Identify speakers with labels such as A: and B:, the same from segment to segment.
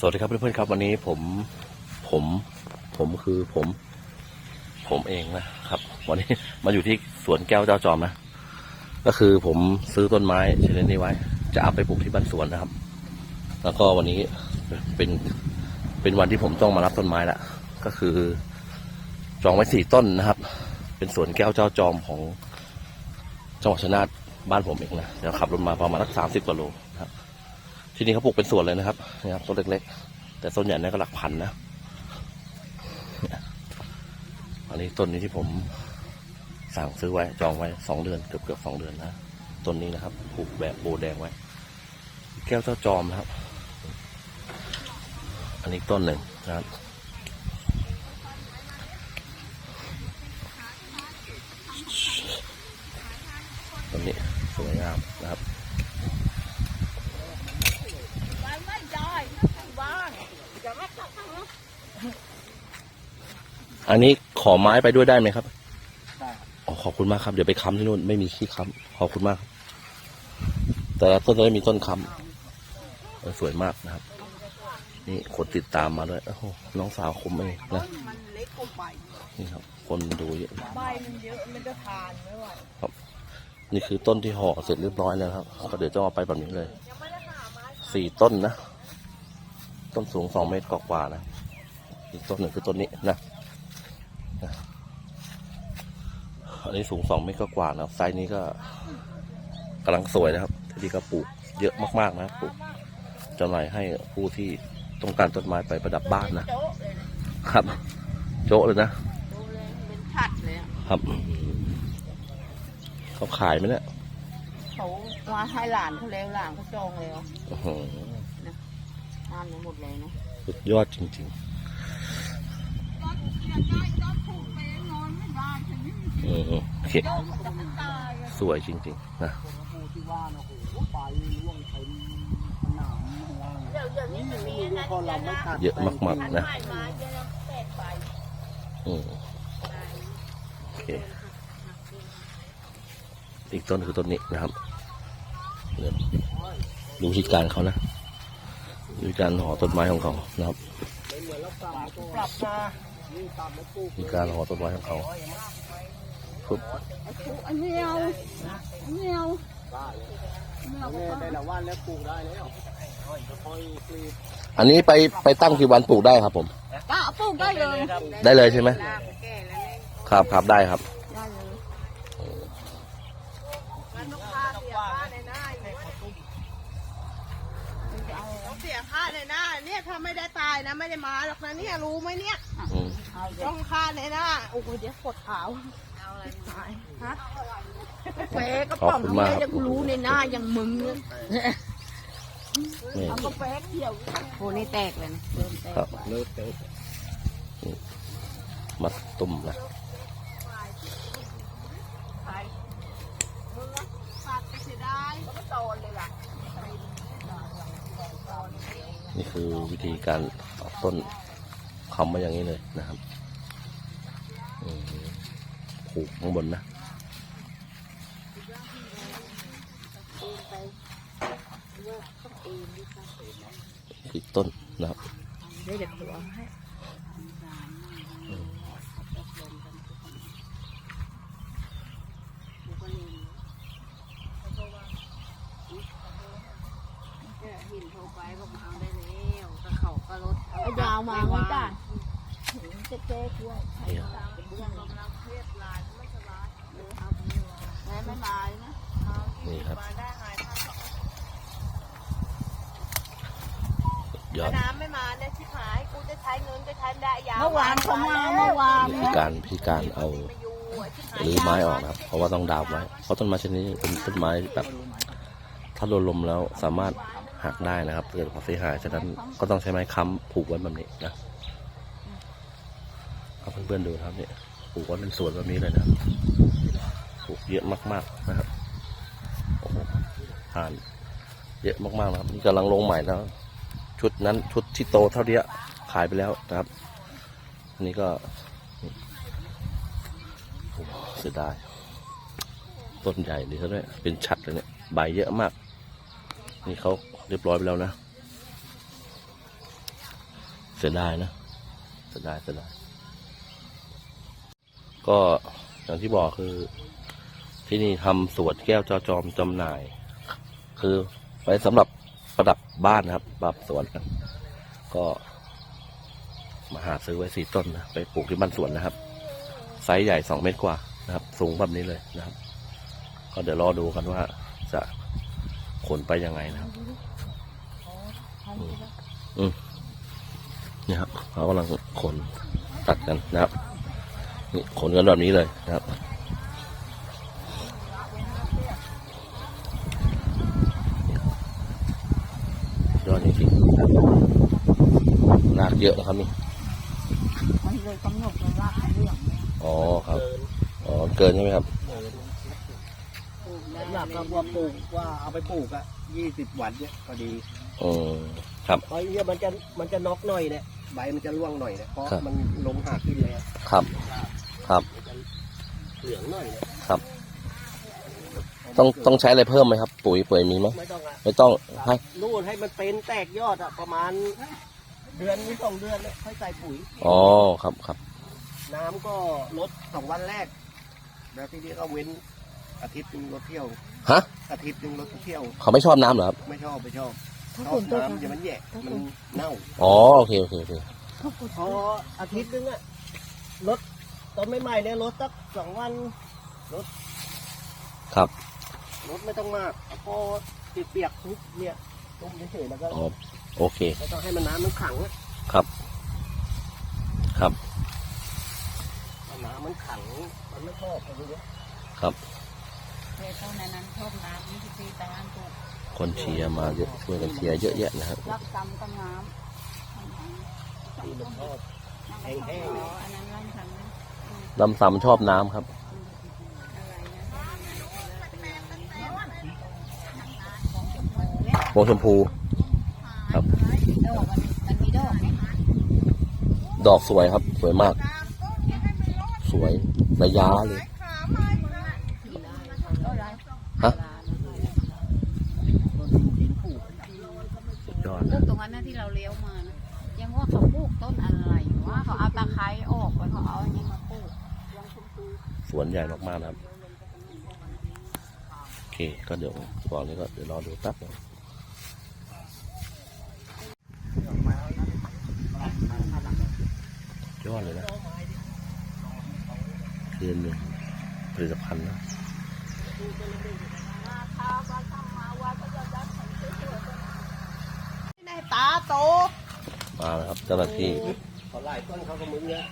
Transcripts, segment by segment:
A: สวัสดีครับเพื่อนๆครับวันนี้ผมผมผมคือผม ผมเองนะครับ วันนี้มาอยู่ที่สวนแก้วเจ้าจอมนะ ก็คือผมซื้อต้นไม้ชนิดนี้ไว้ จะเอาไปปลูกที่บ้านสวนนะครับ แล้วก็วันนี้เป็นเป็นวันที่ผมต้องมารับต้นไม้ละก็คือ จองไว้สี่ต้นนะครับ เป็นสวนแก้วเจ้าจอมของจังหวัดชันาทบ้านผมเองนะเดี๋ยวขับรถมาประมาณสักสามสิบกว่าโลครับ ที่นี่เขาปลูกเป็นสวนเลยนะครับนี่ครับต้นเล็กๆ แต่ต้นใหญ่เนี่ยก็หลักพันนะอันนี้ต้นนี้ที่ผมสั่งซื้อไว้จองไว้สองเดือนเกือบเกือบสองเดือนนะต้นนี้นะครับปลูกแบบโบแดงไว้ แก้วเจ้าจอมนะครับ อันนี้ต้นหนึ่งนะครับต้นนี้สวยงามนะครับ
B: ไม่ไม่ได้บ้านจะไม่ตัดทางนู้น
A: อันนี้ขอไม้ไปด้วยได้ไหมครับ
C: ได้
A: อ๋อขอบคุณมากครับ เดี๋ยวไปค้ำที่นู่นไม่มีที่ค้ำขอบคุณมากครับแต่ละต้นจะไม่มีต้นค้ำเออสวยมากนะครับ นี่คนติดตามมาด้วยโอ้โหน้องสาวคมเองนะ
B: มันเล็กกว่าใบ
A: นี่ครับ คนดูเยอะ
B: ใบมันเยอะมันจะทานไม่ไหว
A: นี่คือต้นที่ห่อเสร็จเรียบร้อยแล้วครับก็เดี๋ยวจะเอาไปแบบนี้เลยสี่ต้นนะ ต้นสูงสองเมตรกว่าๆนะ อีกต้นหนึ่งคือต้นนี้นะนะอันนี้สูงสองเมตรกว่าๆนะไซส์นี้ก็กำลังสวยนะครับที่นี่ก็ปลูกเยอะมากๆนะปลูกจำหน่ายให้ผู้ที่ต้องการต้นไม้ไปประดับบ้านนะ
B: โจ๊ะเลยนะครับ
A: โจ๊ะเลยนะ
B: ดูเลยเป็นชัดเลยอะ
A: ครับเขาขายไหมเนี่ย
B: เขามาให้หลานเขาแล้วหลานเขาจองแล้ว
A: อื้อหือ
B: ทานไปหมดเลยนะ
A: สุดยอดจริง
B: ต อนออนผูกไปนอนไม่ได้ฉันไม่มี
A: ๆอืมโอเค
B: โจ๊ะมัน
A: สวยจริงๆนะ
C: ผู้ที่ว่านะเย
B: วเดี๋ยวนี้มันมี
C: ลู
B: นะ
C: กพอเย
A: อะมากๆนะ
B: ใหม่มาเยอะแล้วแปดใบ
A: อืมโอเคอีกต้นคือต้นนี้นะครับดูวิธีการเขานะดูการห่อต้นไม้ของเขานะครับ
B: ปรับมา
C: นี่ตัดแล้วปลูก
A: วิธีการห่อต้นไม้ของเขาปุ๊บ
B: อันนี้เอาอันนี้เอา
C: ได้เลย
B: อันนี้เอา
C: แม่แต่ละวันแล้วปลูกได้แล้วค่อยๆกรีด
A: อันนี้ไปไปตั้งกี่วันปลูกได้ครับผม
B: ก็ปลูกได้เลย
A: ได้เลยใช่ไหม
B: ลากแก่แล้วเนี่ย
A: ครับครับได้ครับ
B: ได้เลยมันต้องค่าเสียค่าในหน้าอยู่ต้องเสียค่าในหน้าเนี่ยถ้าไม่ได้ตายนะไม่ได้มาหรอกนะเนี่ยรู้ไหมเนี่ย
A: อืม
B: ต้องค่าในหน้าโอ้โหเดี๋ยวปวดขาวตายฮะเฟกระป๋องเนี่ยยังรู้ในหน้ายังมึงเลย
A: นี่
B: เอากาแฟเกี่ยวโอ้นี่แตกเลยนะเริ่มแตก
A: ครับ
C: เลิกเตะ
A: มาตุ่มนะ
B: ไปมึงนะฝากไปเสียดายก็โตเลยล่ะ
A: นี่คือวิธีการเอาต้น คำมาอย่างนี้เลยนะครับอืมผูกข้างบนนะอีกต้นนะครับ
B: เดี๋ยวเดี๋ยวตัวให้
D: หินโทรไปบอกมาเอาได้แล้วก็เขาก็รถ
B: เอายาวมาไว้จ้ะเจ๊เจ๊กล้วย
A: นี่
B: เรื่องกำลังเครียดหลานไม่สบายเออเอาไปเลยแม่ไม่มาเลยนะ
A: นี่ครับ
B: มาได้หายทัน
A: ยอด
B: น้ำไม่มาเนี่ยชิบหายกูจะใช้เงินจะใช้ได้ยาว
D: เมื่อวานเขามาเมื่อวาน
A: วิธีการวิธีการเอา
B: มาอยู่ไอ้ชิบหาย
A: รื้อไม้ออกนะครับ เพราะว่าต้องดามไว้ เพราะต้นไม้ชนิดนี้เป็นต้นไม้แบบ ถ้าโดนลมแล้วสามารถหักได้นะครับเกิดความเสียหายฉะนั้นก็ต้องใช้ไม้ค้ำผูกไว้แบบนี้นะ เอาเพื่อนๆดูนะครับเนี่ยผูกไว้เป็นสวนแบบนี้เลยนะครับผูกเยอะมากๆนะครับโอ้โหผ่านเยอะมากๆนะครับนี่กำลังลงใหม่แล้ว ชุดนั้นชุดที่โตเท่านี้ขายไปแล้วนะครับ อันนี้ก็โอ้เสียดายต้นใหญ่ดีเท่านี้เป็นชัดเลยเนี่ยใบเยอะมาก นี่เขาเรียบร้อยไปแล้วนะ เสียดายนะ เสียดายเสียดาย ก็อย่างที่บอกคือ ที่นี่ทำสวนแก้วจอจอมจำหน่าย คือไว้สำหรับประดับบ้านนะครับปรับสวนกันก็มาหาซื้อไว้สี่ต้นนะไปปลูกที่บ้านสวนนะครับ ไซส์ใหญ่สองเมตรกว่านะครับ สูงแบบนี้เลยนะครับ ก็เดี๋ยวรอดูกันว่าจะขนไปยังไงนะครับ อืมนี่ครับเขากำลังขนตัดกันนะครับ นี่ขนกันแบบนี้เลยนะครับยอดจริงๆหนักเยอะนะครับนี่
B: มันเลยกำหนดเลยว่าเรื่องเนี่ย
A: อ๋อครับ อ๋อ เกินใช่ไหมครับ
D: ปลูกได้
C: หลักก็ว่าปลูกว่าเอาไปปลูกอะยี่สิบวันเนี่ยพอดี
A: อืมครับ
C: เพราะเนี่ยมันจะมันจะน็อกหน่อยเนี่ยใบมันจะร่วงหน่อยเนี่ยเพราะ
A: ครับ
C: มันลงหาขึ้นเลยอะ
A: ครับ ครับ
C: มันจะเหลืองหน่อยเนี่ย
A: ครับ ต้องต้องใช้อะไรเพิ่มไหมครับ ปุ๋ยเปื่อยมีไหม
C: ไม่ต้องอะ
A: ไม่ต้องให้
C: นู่นให้มันเป็นแตกยอดอะประมาณ เดือนหรือสองเดือนเนี่ยค่อยใส่ปุ๋ย
A: อ๋อครับครับ
C: น้ำก็ลดสองวันแรก แล้วทีนี้ก็เว้นอาทิตย์หนึงลดเที่ยว
A: ฮะ
C: อาทิตย์หนึงลดเที่ยว
A: เขาไม่ชอบน้ำเหรอครับ
C: ไม่ชอบไม่ชอบ
B: ถ้า
C: ช
B: ฝ
C: อบ
B: นตก
C: น้ำเดี๋ยวมันแย่มันเน่า
A: อ๋อโอเคโอเคโอเค
B: ถ้าฝน
C: พออาทิตย์นึงอะลด ต้นใหม่ๆเนี่ยลดสักสองวัน
A: ครับ
C: ลดไม่ต้องมากพอติดเปียกทุบเนี่ยต้มเฉยๆแล้วก็
A: อ๋อโอเค
C: ไม่ต้องให้มันน้ำมันขังอะ
A: ครับ ครับ
C: ถ้าน้ำมันขังมันไม่ชอบอะไรเงี้ย
A: ครับ
D: เต้นนั้นชอบน้ำนี่ที่ตีตางปลูก
A: คนเชียร์มาเยอะช่วยกันเชียร์เยอะแยะนะครับ
D: รักกรรมกับน้
C: ที่มันชอบำแห้งๆ
D: อ๋ออันนั้นร่างทำนะ
A: ลำสำชอบน้ำครับโมชมพูครับ
D: ดอกมันมันมีดอกไหม
A: ดอกสวยครับ สวยมาก สวยระยะเลย
D: ก็ไร
A: ฮะ
C: ต้นดินปลูก
A: สุดยอด
D: ปลู
A: นะ
D: กตรงนั้นนะที่เราเลี้ยวมานะยังว่าเขาปลูกต้นอะไรว่าเขาเอาตะไคร้ออกไว้เขาเอาอันนี้มาปลูก
A: ส วนใหญ่มากๆนะครับ โอเค ก็เดี๋ยวก่อนนี้ก็เดี๋ยวรอดูแป๊บหนึงยอดเลยนะคือหนึ่งผลิตภัณฑ์นะ
B: ในตาโต
A: มาแล้วครับเจ้าหน้าที่
C: เขาไล่ต้นเขาก็มึงเนี่ย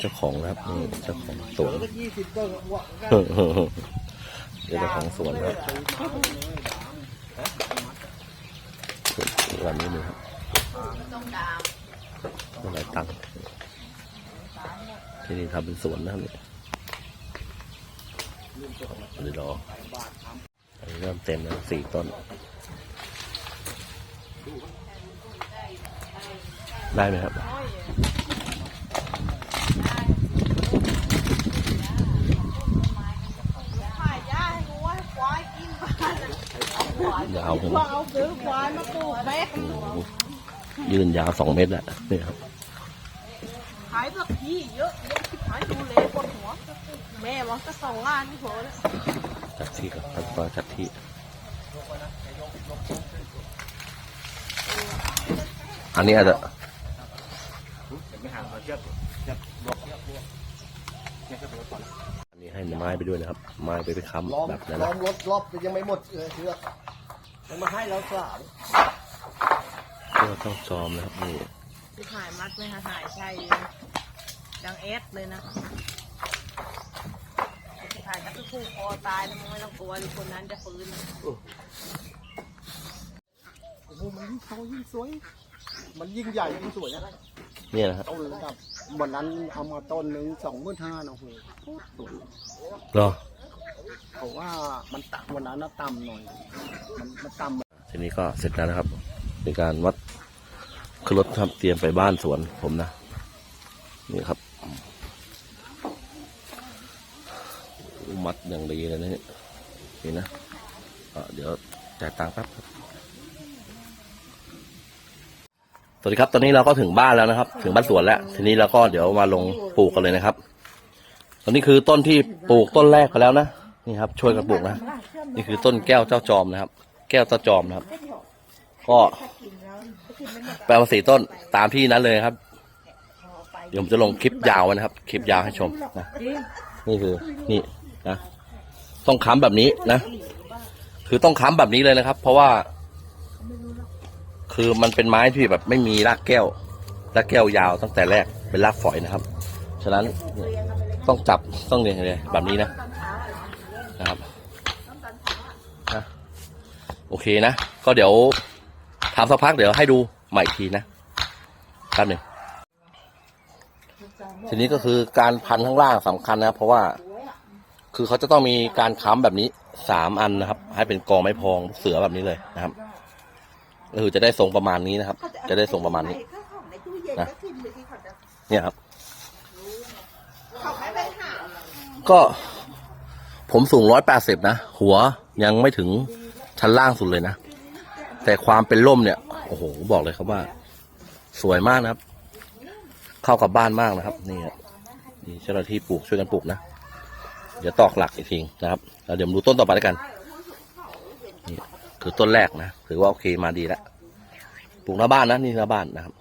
A: เจ้าของนะครับนี่เจ้าของสวน
C: แล้วก็ยี่สิบต้นก็ว่ากัน
A: เดี๋ยวเจ้าของสวนครับวันนี้นี่ครับ
D: ต้องดาม
A: เท่าไหร่ตังค์ที่นี่ทำเป็นสวนนะครับเนี่ยเดี๋ยวรออันนี้เริ่มเต็มแล้วสี่ต้น ได้ไหมครับ
B: ขายหญ้าให้งูให้ควายกินบ้าน
A: ยาวผม
B: ว่าเอาซื้อควายมาปลูกแม่
A: ยืนยาวสองเมตรอะนี่ครับ
B: ขายแบบที่เยอะเยอะที่ขายดูเลปวดหัว แม่บอกก็สองงานนี่พอแล้ว
A: จัดที่ก่อนครับก็จัดที่อันนี้อาจจะ
C: ไม่ห่างเขาจะจะบอก
A: อันนี้ให้ไม้ไปด้วยนะครับ ไม้ไปไป
C: ล้อม
A: ค้ำแบบนั้น
C: ล้อ
A: นะ
C: มรถรอบยังไม่หมดเลยเชือก มันมาให้เราสาม
A: เพื่อต้องจอมนะครับนี่
B: ที่ถ่ายมัดไหมคะถ่ายใช่ดังเอสเลยนะที่ถ่ายก็คือคู่คอตายนะมึงไม่ต้องกลัวดิคนนั้นจะฟื้นนะ
C: โอ้โหมันยิ่งเขายิ่งสวย มันยิ่งใหญ่ยิ่งสวยนะ
A: เนี่ยนะครับ
C: ต้นระดับวันนั้นเอามาต้นหนึ่งสองหมื่นห้านะโอ้โหโคตรสวย
A: รอ
C: เขาว่ามันต่ำวันนั้นนะต่ำหน่อย มันมันต่ำ
A: ทีนี้ก็เสร็จแล้วนะครับเป็นการวัดขึ้นรถครับเตรียมไปบ้านสวนผมนะ นี่ครับมัดอย่างดีเลยนะเนี่ยนี่นะอะเดี๋ยวจ่ายตังค์แป๊บครับสวัสดีครับ ตอนนี้เราก็ถึงบ้านแล้วนะครับ ถึงบ้านสวนแล้ว ทีนี้เราก็เดี๋ยวมาลงปลูกกันเลยนะครับ ตอนนี้คือต้นที่ปลูกต้นแรกไปแล้วนะ นี่ครับช่วยกันปลูกนะนี่คือต้นแก้วเจ้าจอมนะครับ แก้วเจ้าจอมนะครับ ก็แปลมาสี่ต้นตามที่นั้นเลยครับ เดี๋ยวผมจะลงคลิปยาวไว้นะครับ คลิปยาวให้ชมนะนี่คือนี่นะต้องค้ำแบบนี้นะ คือต้องค้ำแบบนี้เลยนะครับ เพราะว่า คือมันเป็นไม้ที่แบบไม่มีรากแก้วรากแก้วยาวตั้งแต่แรกเป็นรากฝอยนะครับ ฉะนั้นต้องจับต้องเรียงเลยแบบนี้นะ นะครับนะโอเคนะ ก็เดี๋ยวทำสักพักเดี๋ยวให้ดูใหม่อีกทีนะแป๊บหนึ่งทีนี้ก็คือการพันข้างล่างสำคัญนะเพราะว่าคือเขาจะต้องมีการค้ำแบบนี้สามอันนะครับ ให้เป็นกองไม้พองเสือแบบนี้เลยนะครับก็คือจะได้ทรงประมาณนี้นะครับ จะได้ทรงประมาณนี้นะเนี่ยครับก็ ผมสูงร้อยแปดสิบนะ หัวยังไม่ถึงชั้นล่างสุดเลยนะ แต่ความเป็นร่มเนี่ย โอ้โห บอกเลยครับว่า สวยมากนะครับ เข้ากับบ้านมากนะครับ นี่ครับนี่เจ้าหน้าที่ปลูกช่วยกันปลูกนะ เดี๋ยวตอกหลักอีกทีนะครับแล้วเดี๋ยวมาดูต้นต่อไปแล้วกัน นี่คือต้นแรกนะ ถือว่าโอเคมาดีแล้ว ปลูกหน้าบ้านนะนี่หน้าบ้านนะครับ